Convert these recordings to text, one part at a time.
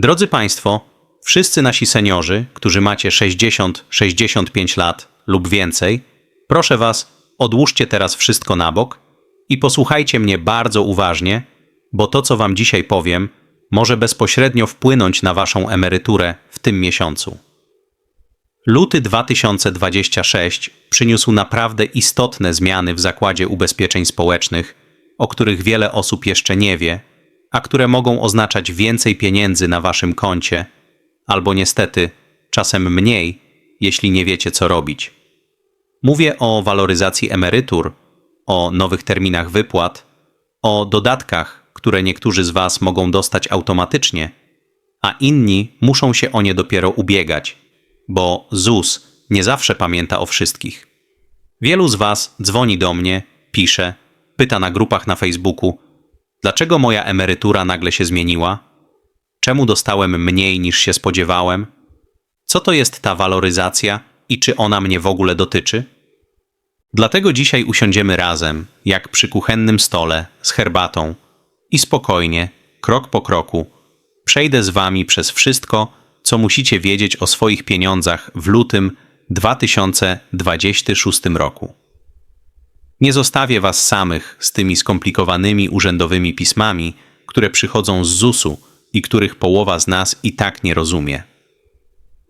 Drodzy Państwo, wszyscy nasi seniorzy, którzy macie 60-65 lat lub więcej, proszę Was, odłóżcie teraz wszystko na bok i posłuchajcie mnie bardzo uważnie, bo to, co Wam dzisiaj powiem, może bezpośrednio wpłynąć na Waszą emeryturę w tym miesiącu. Luty 2026 przyniósł naprawdę istotne zmiany w Zakładzie Ubezpieczeń Społecznych, o których wiele osób jeszcze nie wie, a które mogą oznaczać więcej pieniędzy na Waszym koncie, albo niestety czasem mniej, jeśli nie wiecie, co robić. Mówię o waloryzacji emerytur, o nowych terminach wypłat, o dodatkach, które niektórzy z Was mogą dostać automatycznie, a inni muszą się o nie dopiero ubiegać, bo ZUS nie zawsze pamięta o wszystkich. Wielu z Was dzwoni do mnie, pisze, pyta na grupach na Facebooku, dlaczego moja emerytura nagle się zmieniła? Czemu dostałem mniej niż się spodziewałem? Co to jest ta waloryzacja i czy ona mnie w ogóle dotyczy? Dlatego dzisiaj usiądziemy razem, jak przy kuchennym stole, z herbatą i spokojnie, krok po kroku, przejdę z Wami przez wszystko, co musicie wiedzieć o swoich pieniądzach w lutym 2026 roku. Nie zostawię Was samych z tymi skomplikowanymi urzędowymi pismami, które przychodzą z ZUS-u i których połowa z nas i tak nie rozumie.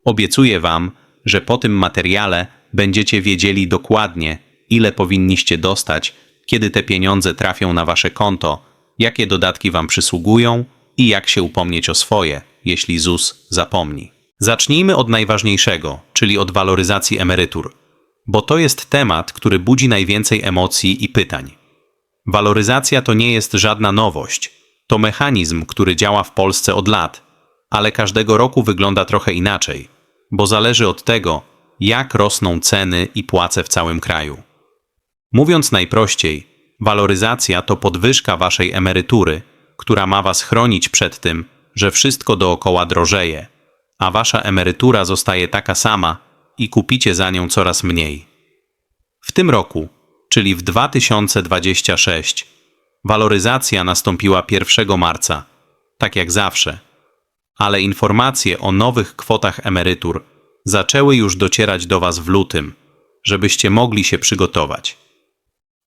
Obiecuję Wam, że po tym materiale będziecie wiedzieli dokładnie, ile powinniście dostać, kiedy te pieniądze trafią na Wasze konto, jakie dodatki Wam przysługują i jak się upomnieć o swoje, jeśli ZUS zapomni. Zacznijmy od najważniejszego, czyli od waloryzacji emerytur, bo to jest temat, który budzi najwięcej emocji i pytań. Waloryzacja to nie jest żadna nowość. To mechanizm, który działa w Polsce od lat, ale każdego roku wygląda trochę inaczej, bo zależy od tego, jak rosną ceny i płace w całym kraju. Mówiąc najprościej, waloryzacja to podwyżka waszej emerytury, która ma was chronić przed tym, że wszystko dookoła drożeje, a wasza emerytura zostaje taka sama i kupicie za nią coraz mniej. W tym roku, czyli w 2026, waloryzacja nastąpiła 1 marca, tak jak zawsze, ale informacje o nowych kwotach emerytur zaczęły już docierać do Was w lutym, żebyście mogli się przygotować.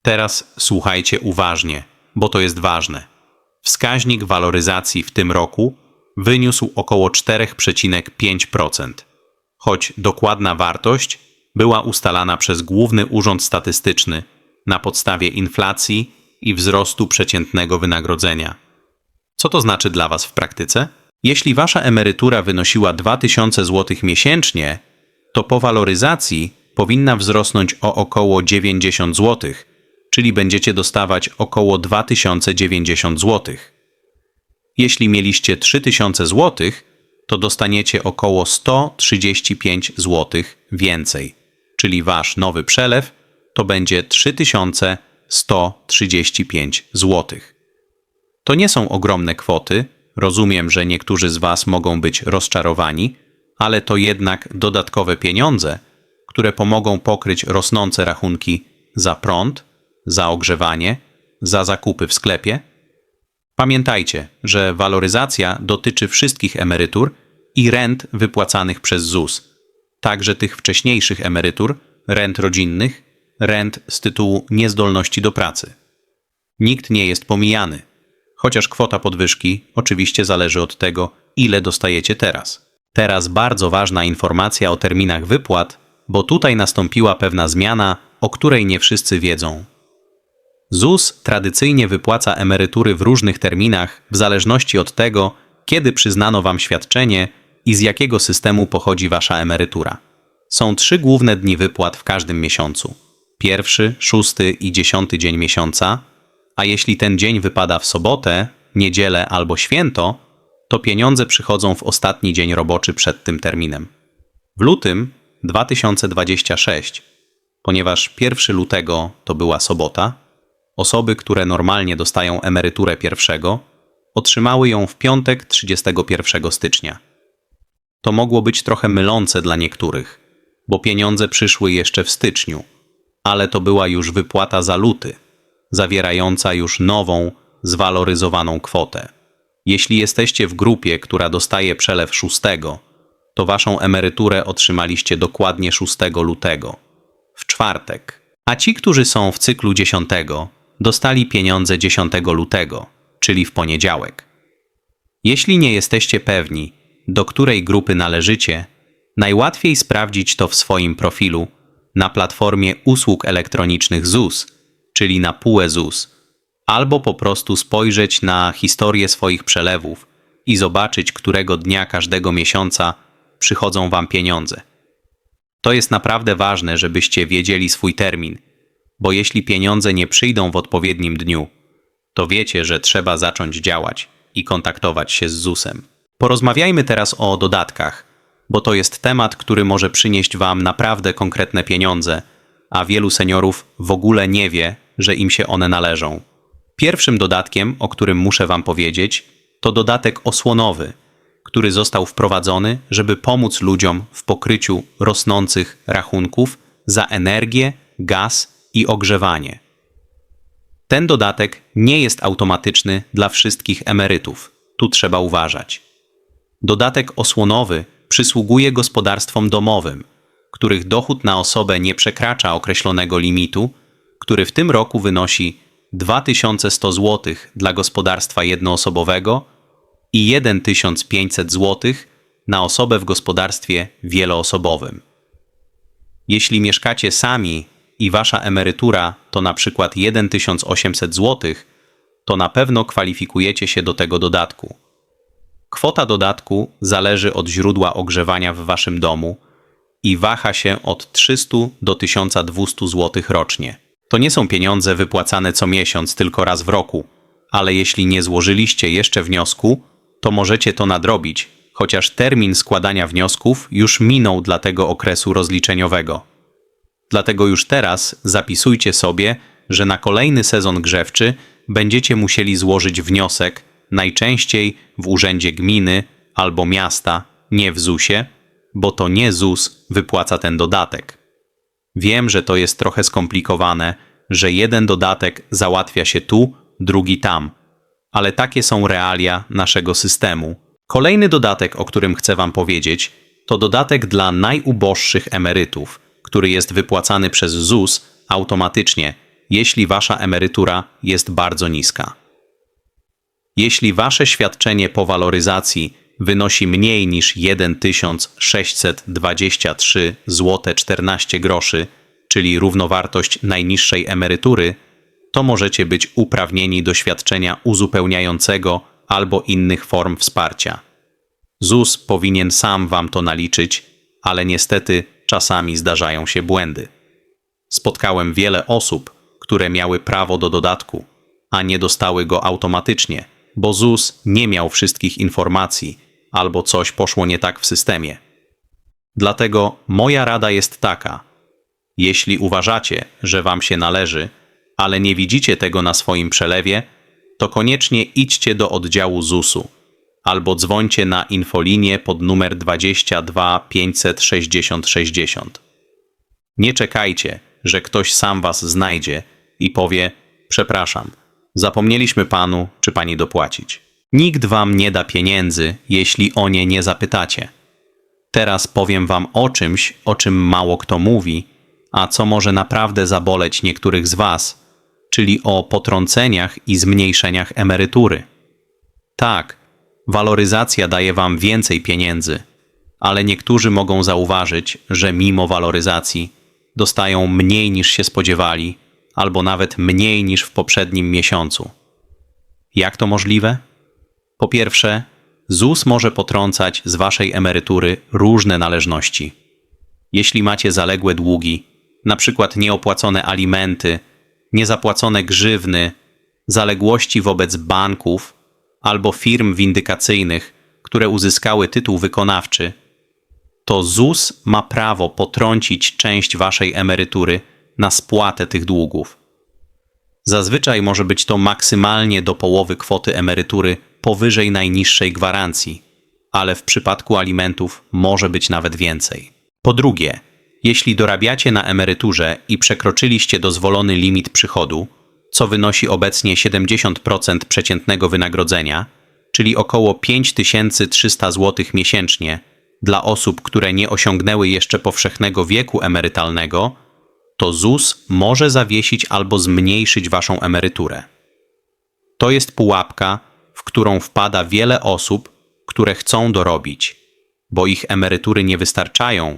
Teraz słuchajcie uważnie, bo to jest ważne. Wskaźnik waloryzacji w tym roku wyniósł około 4,5%, choć dokładna wartość była ustalana przez Główny Urząd Statystyczny na podstawie inflacji i wzrostu przeciętnego wynagrodzenia. Co to znaczy dla Was w praktyce? Jeśli Wasza emerytura wynosiła 2000 zł miesięcznie, to po waloryzacji powinna wzrosnąć o około 90 zł, czyli będziecie dostawać około 2090 zł. Jeśli mieliście 3000 zł, to dostaniecie około 135 zł więcej, czyli wasz nowy przelew to będzie 3135 zł. To nie są ogromne kwoty, rozumiem, że niektórzy z Was mogą być rozczarowani, ale to jednak dodatkowe pieniądze, które pomogą pokryć rosnące rachunki za prąd, za ogrzewanie, za zakupy w sklepie. Pamiętajcie, że waloryzacja dotyczy wszystkich emerytur i rent wypłacanych przez ZUS, także tych wcześniejszych emerytur, rent rodzinnych, rent z tytułu niezdolności do pracy. Nikt nie jest pomijany, chociaż kwota podwyżki oczywiście zależy od tego, ile dostajecie teraz. Teraz bardzo ważna informacja o terminach wypłat, bo tutaj nastąpiła pewna zmiana, o której nie wszyscy wiedzą. ZUS tradycyjnie wypłaca emerytury w różnych terminach w zależności od tego, kiedy przyznano Wam świadczenie i z jakiego systemu pochodzi Wasza emerytura. Są trzy główne dni wypłat w każdym miesiącu: pierwszy, szósty i dziesiąty dzień miesiąca, a jeśli ten dzień wypada w sobotę, niedzielę albo święto, to pieniądze przychodzą w ostatni dzień roboczy przed tym terminem. W lutym 2026, ponieważ 1 lutego to była sobota, Osoby, które normalnie dostają emeryturę pierwszego, otrzymały ją w piątek 31 stycznia. To mogło być trochę mylące dla niektórych, bo pieniądze przyszły jeszcze w styczniu, ale to była już wypłata za luty, zawierająca już nową, zwaloryzowaną kwotę. Jeśli jesteście w grupie, która dostaje przelew 6, to waszą emeryturę otrzymaliście dokładnie 6 lutego, w czwartek. A ci, którzy są w cyklu 10, dostali pieniądze 10 lutego, czyli w poniedziałek. Jeśli nie jesteście pewni, do której grupy należycie, najłatwiej sprawdzić to w swoim profilu na platformie usług elektronicznych ZUS, czyli na PUE ZUS, albo po prostu spojrzeć na historię swoich przelewów i zobaczyć, którego dnia każdego miesiąca przychodzą Wam pieniądze. To jest naprawdę ważne, żebyście wiedzieli swój termin, bo jeśli pieniądze nie przyjdą w odpowiednim dniu, to wiecie, że trzeba zacząć działać i kontaktować się z ZUS-em. Porozmawiajmy teraz o dodatkach, bo to jest temat, który może przynieść Wam naprawdę konkretne pieniądze, a wielu seniorów w ogóle nie wie, że im się one należą. Pierwszym dodatkiem, o którym muszę Wam powiedzieć, to dodatek osłonowy, który został wprowadzony, żeby pomóc ludziom w pokryciu rosnących rachunków za energię, gaz i ogrzewanie. Ten dodatek nie jest automatyczny dla wszystkich emerytów. Tu trzeba uważać. Dodatek osłonowy przysługuje gospodarstwom domowym, których dochód na osobę nie przekracza określonego limitu, który w tym roku wynosi 2100 zł dla gospodarstwa jednoosobowego i 1500 zł na osobę w gospodarstwie wieloosobowym. Jeśli mieszkacie sami i wasza emerytura to na przykład 1800 zł, to na pewno kwalifikujecie się do tego dodatku. Kwota dodatku zależy od źródła ogrzewania w waszym domu i waha się od 300 do 1200 zł rocznie. To nie są pieniądze wypłacane co miesiąc, tylko raz w roku, ale jeśli nie złożyliście jeszcze wniosku, to możecie to nadrobić, chociaż termin składania wniosków już minął dla tego okresu rozliczeniowego. Dlatego już teraz zapisujcie sobie, że na kolejny sezon grzewczy będziecie musieli złożyć wniosek najczęściej w urzędzie gminy albo miasta, nie w ZUS-ie, bo to nie ZUS wypłaca ten dodatek. Wiem, że to jest trochę skomplikowane, że jeden dodatek załatwia się tu, drugi tam, ale takie są realia naszego systemu. Kolejny dodatek, o którym chcę Wam powiedzieć, to dodatek dla najuboższych emerytów, który jest wypłacany przez ZUS automatycznie, jeśli Wasza emerytura jest bardzo niska. Jeśli Wasze świadczenie po waloryzacji wynosi mniej niż 1623 zł 14 groszy, czyli równowartość najniższej emerytury, to możecie być uprawnieni do świadczenia uzupełniającego albo innych form wsparcia. ZUS powinien sam Wam to naliczyć, ale niestety czasami zdarzają się błędy. Spotkałem wiele osób, które miały prawo do dodatku, a nie dostały go automatycznie, bo ZUS nie miał wszystkich informacji albo coś poszło nie tak w systemie. Dlatego moja rada jest taka: jeśli uważacie, że Wam się należy, ale nie widzicie tego na swoim przelewie, to koniecznie idźcie do oddziału ZUS-u albo dzwońcie na infolinię pod numer 22 560 60. Nie czekajcie, że ktoś sam was znajdzie i powie: Przepraszam, zapomnieliśmy panu czy pani dopłacić. Nikt wam nie da pieniędzy, jeśli o nie nie zapytacie. Teraz powiem wam o czymś, o czym mało kto mówi, a co może naprawdę zaboleć niektórych z was, czyli o potrąceniach i zmniejszeniach emerytury. Tak, waloryzacja daje wam więcej pieniędzy, ale niektórzy mogą zauważyć, że mimo waloryzacji dostają mniej niż się spodziewali, albo nawet mniej niż w poprzednim miesiącu. Jak to możliwe? Po pierwsze, ZUS może potrącać z waszej emerytury różne należności. Jeśli macie zaległe długi, przykład nieopłacone alimenty, niezapłacone grzywny, zaległości wobec banków albo firm windykacyjnych, które uzyskały tytuł wykonawczy, to ZUS ma prawo potrącić część waszej emerytury na spłatę tych długów. Zazwyczaj może być to maksymalnie do połowy kwoty emerytury powyżej najniższej gwarancji, ale w przypadku alimentów może być nawet więcej. Po drugie, jeśli dorabiacie na emeryturze i przekroczyliście dozwolony limit przychodu, co wynosi obecnie 70% przeciętnego wynagrodzenia, czyli około 5300 zł miesięcznie dla osób, które nie osiągnęły jeszcze powszechnego wieku emerytalnego, to ZUS może zawiesić albo zmniejszyć waszą emeryturę. To jest pułapka, w którą wpada wiele osób, które chcą dorobić, bo ich emerytury nie wystarczają,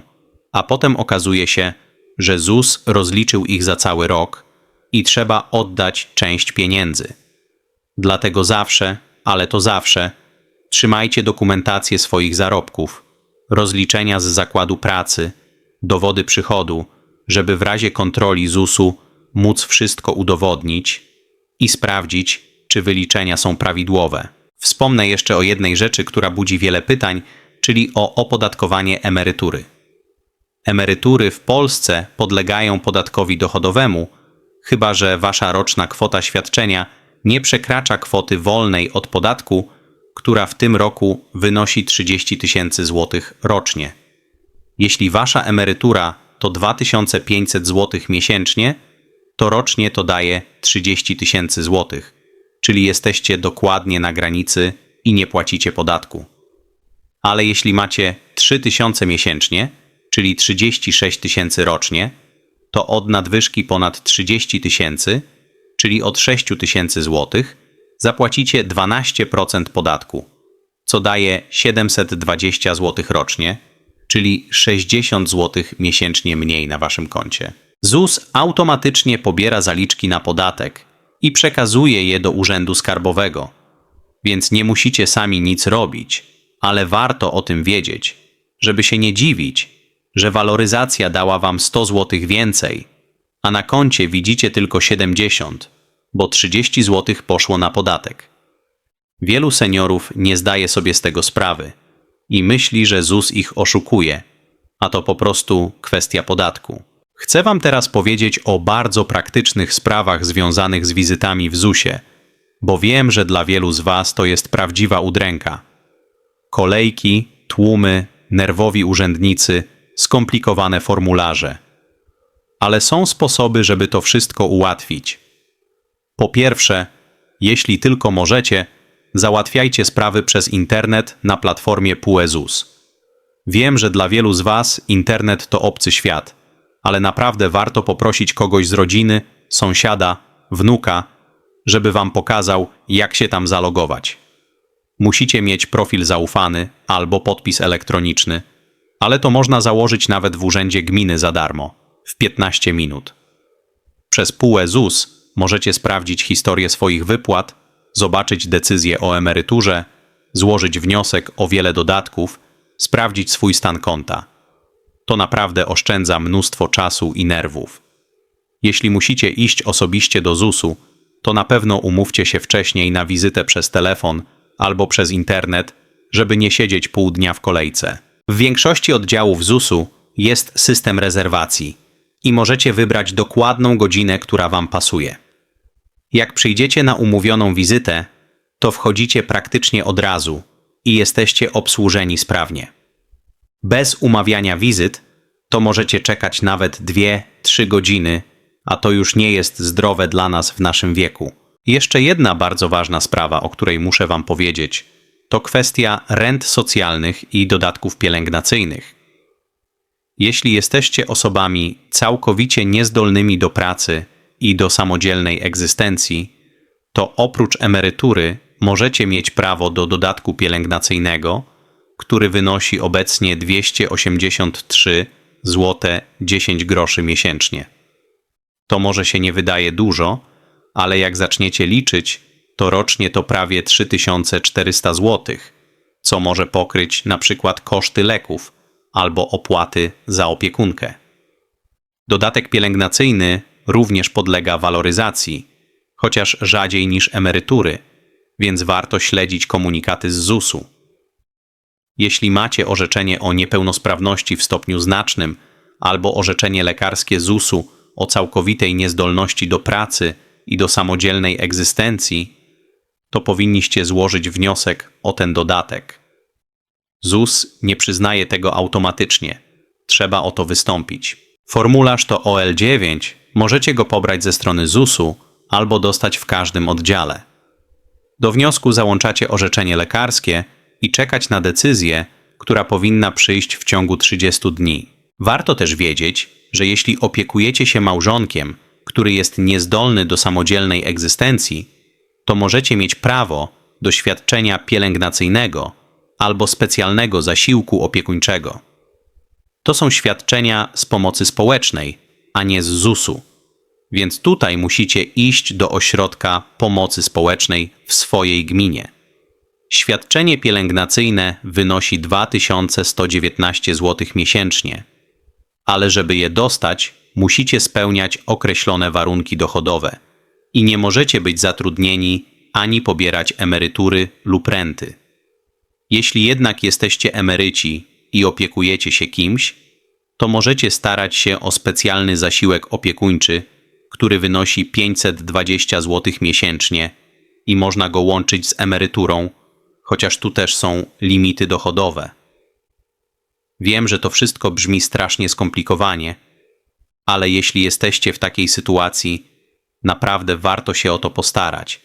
a potem okazuje się, że ZUS rozliczył ich za cały rok i trzeba oddać część pieniędzy. Dlatego zawsze, ale to zawsze, trzymajcie dokumentację swoich zarobków, rozliczenia z zakładu pracy, dowody przychodu, żeby w razie kontroli ZUS-u móc wszystko udowodnić i sprawdzić, czy wyliczenia są prawidłowe. Wspomnę jeszcze o jednej rzeczy, która budzi wiele pytań, czyli o opodatkowanie emerytury. Emerytury w Polsce podlegają podatkowi dochodowemu, chyba że wasza roczna kwota świadczenia nie przekracza kwoty wolnej od podatku, która w tym roku wynosi 30 tysięcy złotych rocznie. Jeśli wasza emerytura to 2500 zł miesięcznie, to rocznie to daje 30 tysięcy złotych, czyli jesteście dokładnie na granicy i nie płacicie podatku. Ale jeśli macie 3000 miesięcznie, czyli 36 tysięcy rocznie, to od nadwyżki ponad 30 tysięcy, czyli od 6 tysięcy złotych, zapłacicie 12% podatku, co daje 720 zł rocznie, czyli 60 zł miesięcznie mniej na waszym koncie. ZUS automatycznie pobiera zaliczki na podatek i przekazuje je do Urzędu Skarbowego, więc nie musicie sami nic robić, ale warto o tym wiedzieć, żeby się nie dziwić, że waloryzacja dała wam 100 zł więcej, a na koncie widzicie tylko 70, bo 30 zł poszło na podatek. Wielu seniorów nie zdaje sobie z tego sprawy i myśli, że ZUS ich oszukuje, a to po prostu kwestia podatku. Chcę Wam teraz powiedzieć o bardzo praktycznych sprawach związanych z wizytami w ZUSie, bo wiem, że dla wielu z Was to jest prawdziwa udręka. Kolejki, tłumy, nerwowi urzędnicy, skomplikowane formularze. Ale są sposoby, żeby to wszystko ułatwić. Po pierwsze, jeśli tylko możecie, załatwiajcie sprawy przez internet na platformie PUEZUS. Wiem, że dla wielu z Was internet to obcy świat, ale naprawdę warto poprosić kogoś z rodziny, sąsiada, wnuka, żeby Wam pokazał, jak się tam zalogować. Musicie mieć profil zaufany albo podpis elektroniczny, ale to można założyć nawet w urzędzie gminy za darmo, w 15 minut. Przez PUE-ZUS możecie sprawdzić historię swoich wypłat, zobaczyć decyzję o emeryturze, złożyć wniosek o wiele dodatków, sprawdzić swój stan konta. To naprawdę oszczędza mnóstwo czasu i nerwów. Jeśli musicie iść osobiście do ZUS-u, to na pewno umówcie się wcześniej na wizytę przez telefon albo przez internet, żeby nie siedzieć pół dnia w kolejce. W większości oddziałów ZUS-u jest system rezerwacji i możecie wybrać dokładną godzinę, która Wam pasuje. Jak przyjdziecie na umówioną wizytę, to wchodzicie praktycznie od razu i jesteście obsłużeni sprawnie. Bez umawiania wizyt to możecie czekać nawet 2-3 godziny, a to już nie jest zdrowe dla nas w naszym wieku. Jeszcze jedna bardzo ważna sprawa, o której muszę Wam powiedzieć, to kwestia rent socjalnych i dodatków pielęgnacyjnych. Jeśli jesteście osobami całkowicie niezdolnymi do pracy i do samodzielnej egzystencji, to oprócz emerytury możecie mieć prawo do dodatku pielęgnacyjnego, który wynosi obecnie 283 zł 10 groszy miesięcznie. To może się nie wydaje dużo, ale jak zaczniecie liczyć, to rocznie to prawie 3400 zł, co może pokryć na przykład koszty leków albo opłaty za opiekunkę. Dodatek pielęgnacyjny również podlega waloryzacji, chociaż rzadziej niż emerytury, więc warto śledzić komunikaty z ZUS-u. Jeśli macie orzeczenie o niepełnosprawności w stopniu znacznym albo orzeczenie lekarskie ZUS-u o całkowitej niezdolności do pracy i do samodzielnej egzystencji, to powinniście złożyć wniosek o ten dodatek. ZUS nie przyznaje tego automatycznie. Trzeba o to wystąpić. Formularz to OL9. Możecie go pobrać ze strony ZUS-u albo dostać w każdym oddziale. Do wniosku załączacie orzeczenie lekarskie i czekać na decyzję, która powinna przyjść w ciągu 30 dni. Warto też wiedzieć, że jeśli opiekujecie się małżonkiem, który jest niezdolny do samodzielnej egzystencji, to możecie mieć prawo do świadczenia pielęgnacyjnego albo specjalnego zasiłku opiekuńczego. To są świadczenia z pomocy społecznej, a nie z ZUS-u. Więc tutaj musicie iść do ośrodka pomocy społecznej w swojej gminie. Świadczenie pielęgnacyjne wynosi 2119 zł miesięcznie, ale żeby je dostać, musicie spełniać określone warunki dochodowe i nie możecie być zatrudnieni ani pobierać emerytury lub renty. Jeśli jednak jesteście emeryci i opiekujecie się kimś, to możecie starać się o specjalny zasiłek opiekuńczy, który wynosi 520 zł miesięcznie i można go łączyć z emeryturą, chociaż tu też są limity dochodowe. Wiem, że to wszystko brzmi strasznie skomplikowanie, ale jeśli jesteście w takiej sytuacji, naprawdę warto się o to postarać,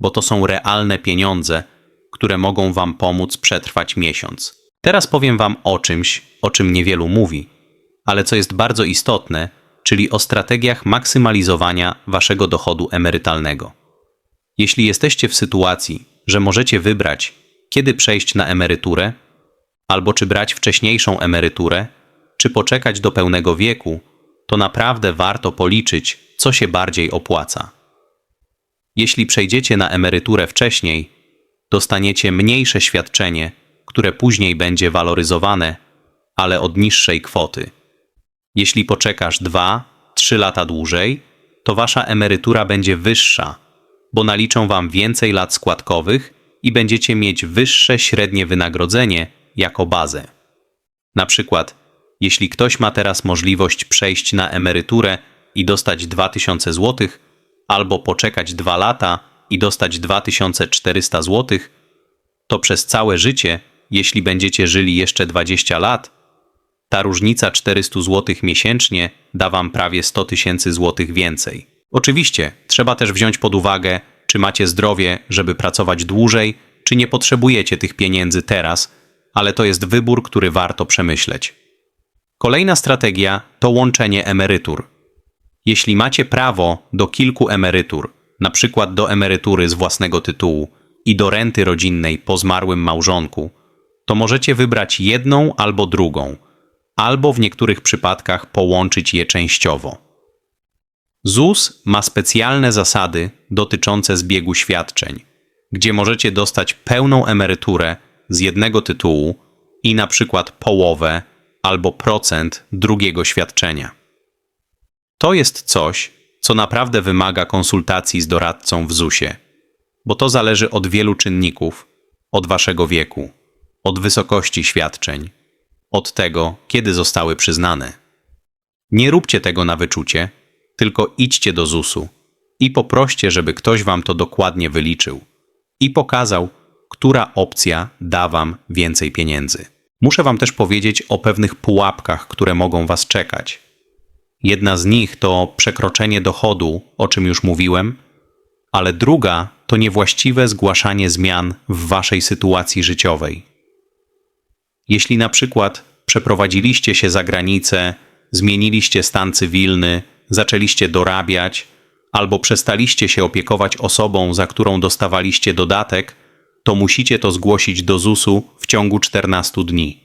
bo to są realne pieniądze, które mogą Wam pomóc przetrwać miesiąc. Teraz powiem Wam o czymś, o czym niewielu mówi, ale co jest bardzo istotne, czyli o strategiach maksymalizowania Waszego dochodu emerytalnego. Jeśli jesteście w sytuacji, że możecie wybrać, kiedy przejść na emeryturę, albo czy brać wcześniejszą emeryturę, czy poczekać do pełnego wieku, to naprawdę warto policzyć, co się bardziej opłaca. Jeśli przejdziecie na emeryturę wcześniej, dostaniecie mniejsze świadczenie, które później będzie waloryzowane, ale od niższej kwoty. Jeśli poczekasz 2-3 lata dłużej, to wasza emerytura będzie wyższa, bo naliczą wam więcej lat składkowych i będziecie mieć wyższe średnie wynagrodzenie jako bazę. Na przykład, jeśli ktoś ma teraz możliwość przejść na emeryturę i dostać 2000 zł, albo poczekać 2 lata i dostać 2400 zł, to przez całe życie, jeśli będziecie żyli jeszcze 20 lat, ta różnica 400 zł miesięcznie da Wam prawie 100 tysięcy złotych więcej. Oczywiście, trzeba też wziąć pod uwagę, czy macie zdrowie, żeby pracować dłużej, czy nie potrzebujecie tych pieniędzy teraz, ale to jest wybór, który warto przemyśleć. Kolejna strategia to łączenie emerytur. Jeśli macie prawo do kilku emerytur, na przykład do emerytury z własnego tytułu i do renty rodzinnej po zmarłym małżonku, to możecie wybrać jedną albo drugą, albo w niektórych przypadkach połączyć je częściowo. ZUS ma specjalne zasady dotyczące zbiegu świadczeń, gdzie możecie dostać pełną emeryturę z jednego tytułu i na przykład połowę albo procent drugiego świadczenia. To jest coś, co naprawdę wymaga konsultacji z doradcą w ZUS-ie, bo to zależy od wielu czynników, od waszego wieku, od wysokości świadczeń, od tego, kiedy zostały przyznane. Nie róbcie tego na wyczucie, tylko idźcie do ZUS-u i poproście, żeby ktoś wam to dokładnie wyliczył i pokazał, która opcja da wam więcej pieniędzy. Muszę wam też powiedzieć o pewnych pułapkach, które mogą was czekać. Jedna z nich to przekroczenie dochodu, o czym już mówiłem, ale druga to niewłaściwe zgłaszanie zmian w waszej sytuacji życiowej. Jeśli na przykład przeprowadziliście się za granicę, zmieniliście stan cywilny, zaczęliście dorabiać, albo przestaliście się opiekować osobą, za którą dostawaliście dodatek, to musicie to zgłosić do ZUS-u w ciągu 14 dni.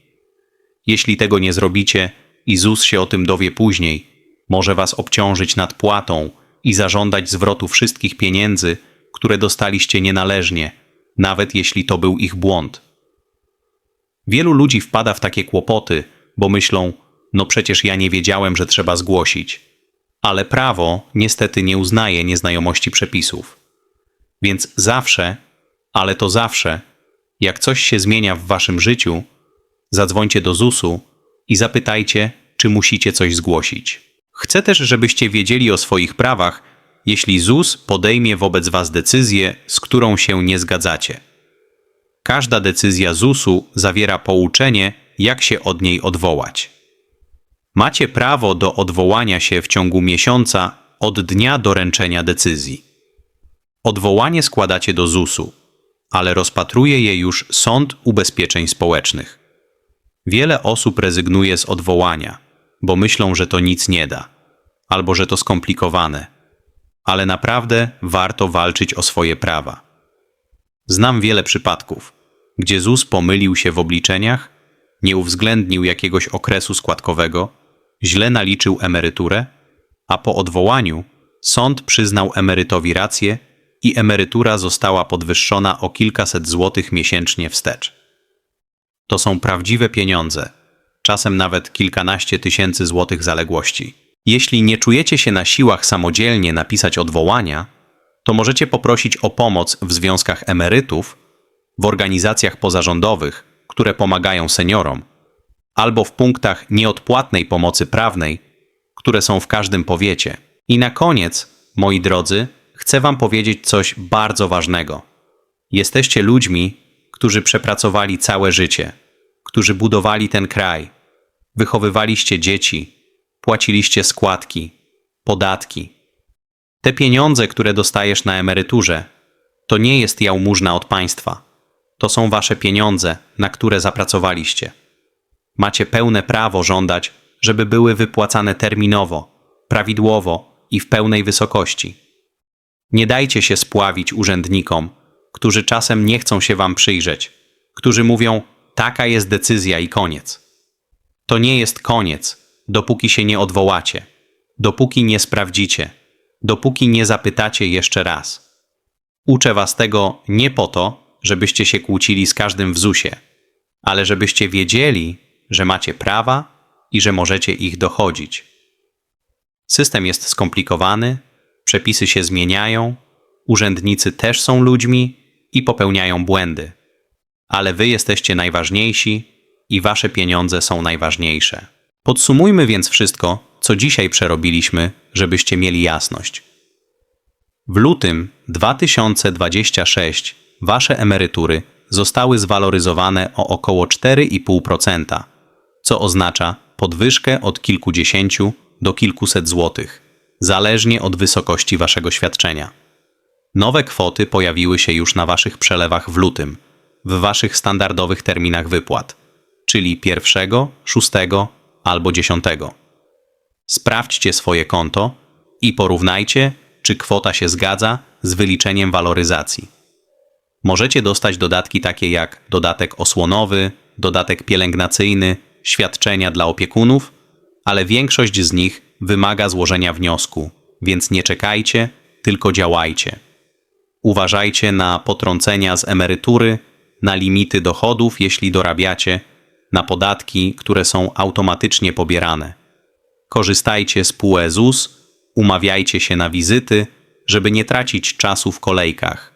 Jeśli tego nie zrobicie i ZUS się o tym dowie później, może was obciążyć nadpłatą i zażądać zwrotu wszystkich pieniędzy, które dostaliście nienależnie, nawet jeśli to był ich błąd. Wielu ludzi wpada w takie kłopoty, bo myślą: No przecież ja nie wiedziałem, że trzeba zgłosić. Ale prawo niestety nie uznaje nieznajomości przepisów. Więc zawsze, ale to zawsze, jak coś się zmienia w waszym życiu, zadzwońcie do ZUS-u i zapytajcie, czy musicie coś zgłosić. Chcę też, żebyście wiedzieli o swoich prawach, jeśli ZUS podejmie wobec Was decyzję, z którą się nie zgadzacie. Każda decyzja ZUS-u zawiera pouczenie, jak się od niej odwołać. Macie prawo do odwołania się w ciągu miesiąca od dnia doręczenia decyzji. Odwołanie składacie do ZUS-u ale rozpatruje je już Sąd Ubezpieczeń Społecznych. Wiele osób rezygnuje z odwołania, bo myślą, że to nic nie da, albo że to skomplikowane, ale naprawdę warto walczyć o swoje prawa. Znam wiele przypadków, gdzie ZUS pomylił się w obliczeniach, nie uwzględnił jakiegoś okresu składkowego, źle naliczył emeryturę, a po odwołaniu sąd przyznał emerytowi rację i emerytura została podwyższona o kilkaset złotych miesięcznie wstecz. To są prawdziwe pieniądze, czasem nawet kilkanaście tysięcy złotych zaległości. Jeśli nie czujecie się na siłach samodzielnie napisać odwołania, to możecie poprosić o pomoc w związkach emerytów, w organizacjach pozarządowych, które pomagają seniorom, albo w punktach nieodpłatnej pomocy prawnej, które są w każdym powiecie. I na koniec, moi drodzy, chcę Wam powiedzieć coś bardzo ważnego. Jesteście ludźmi, którzy przepracowali całe życie, którzy budowali ten kraj, wychowywaliście dzieci, płaciliście składki, podatki. Te pieniądze, które dostajesz na emeryturze, to nie jest jałmużna od państwa. To są wasze pieniądze, na które zapracowaliście. Macie pełne prawo żądać, żeby były wypłacane terminowo, prawidłowo i w pełnej wysokości. Nie dajcie się spławić urzędnikom, którzy czasem nie chcą się wam przyjrzeć, którzy mówią: taka jest decyzja i koniec. To nie jest koniec, dopóki się nie odwołacie, dopóki nie sprawdzicie, dopóki nie zapytacie jeszcze raz. Uczę was tego nie po to, żebyście się kłócili z każdym w ZUSie, ale żebyście wiedzieli, że macie prawa i że możecie ich dochodzić. System jest skomplikowany, przepisy się zmieniają, urzędnicy też są ludźmi i popełniają błędy. Ale wy jesteście najważniejsi i wasze pieniądze są najważniejsze. Podsumujmy więc wszystko, co dzisiaj przerobiliśmy, żebyście mieli jasność. W lutym 2026 wasze emerytury zostały zwaloryzowane o około 4,5%, co oznacza podwyżkę od kilkudziesięciu do kilkuset złotych, zależnie od wysokości waszego świadczenia. Nowe kwoty pojawiły się już na waszych przelewach w lutym, w waszych standardowych terminach wypłat, czyli pierwszego, szóstego albo dziesiątego. Sprawdźcie swoje konto i porównajcie, czy kwota się zgadza z wyliczeniem waloryzacji. Możecie dostać dodatki takie jak dodatek osłonowy, dodatek pielęgnacyjny, świadczenia dla opiekunów, ale większość z nich wymaga złożenia wniosku, więc nie czekajcie, tylko działajcie. Uważajcie na potrącenia z emerytury, na limity dochodów, jeśli dorabiacie, na podatki, które są automatycznie pobierane. Korzystajcie z PUE ZUS, umawiajcie się na wizyty, żeby nie tracić czasu w kolejkach.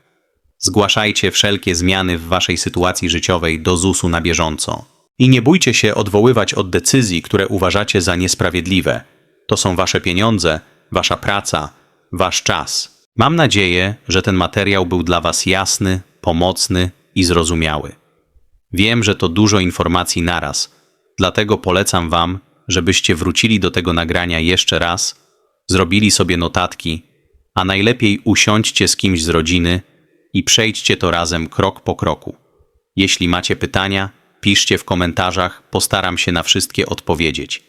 Zgłaszajcie wszelkie zmiany w waszej sytuacji życiowej do ZUS-u na bieżąco. I nie bójcie się odwoływać od decyzji, które uważacie za niesprawiedliwe. To są wasze pieniądze, wasza praca, wasz czas. Mam nadzieję, że ten materiał był dla was jasny, pomocny i zrozumiały. Wiem, że to dużo informacji naraz, dlatego polecam wam, żebyście wrócili do tego nagrania jeszcze raz, zrobili sobie notatki, a najlepiej usiądźcie z kimś z rodziny i przejdźcie to razem krok po kroku. Jeśli macie pytania, piszcie w komentarzach, postaram się na wszystkie odpowiedzieć.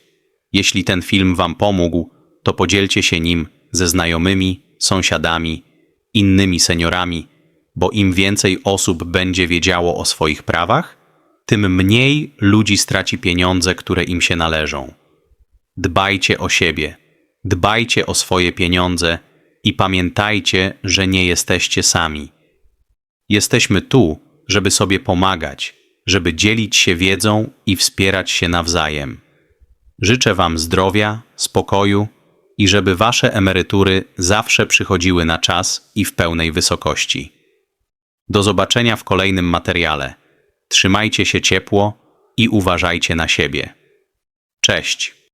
Jeśli ten film Wam pomógł, to podzielcie się nim ze znajomymi, sąsiadami, innymi seniorami, bo im więcej osób będzie wiedziało o swoich prawach, tym mniej ludzi straci pieniądze, które im się należą. Dbajcie o siebie, dbajcie o swoje pieniądze i pamiętajcie, że nie jesteście sami. Jesteśmy tu, żeby sobie pomagać, żeby dzielić się wiedzą i wspierać się nawzajem. Życzę Wam zdrowia, spokoju i żeby Wasze emerytury zawsze przychodziły na czas i w pełnej wysokości. Do zobaczenia w kolejnym materiale. Trzymajcie się ciepło i uważajcie na siebie. Cześć!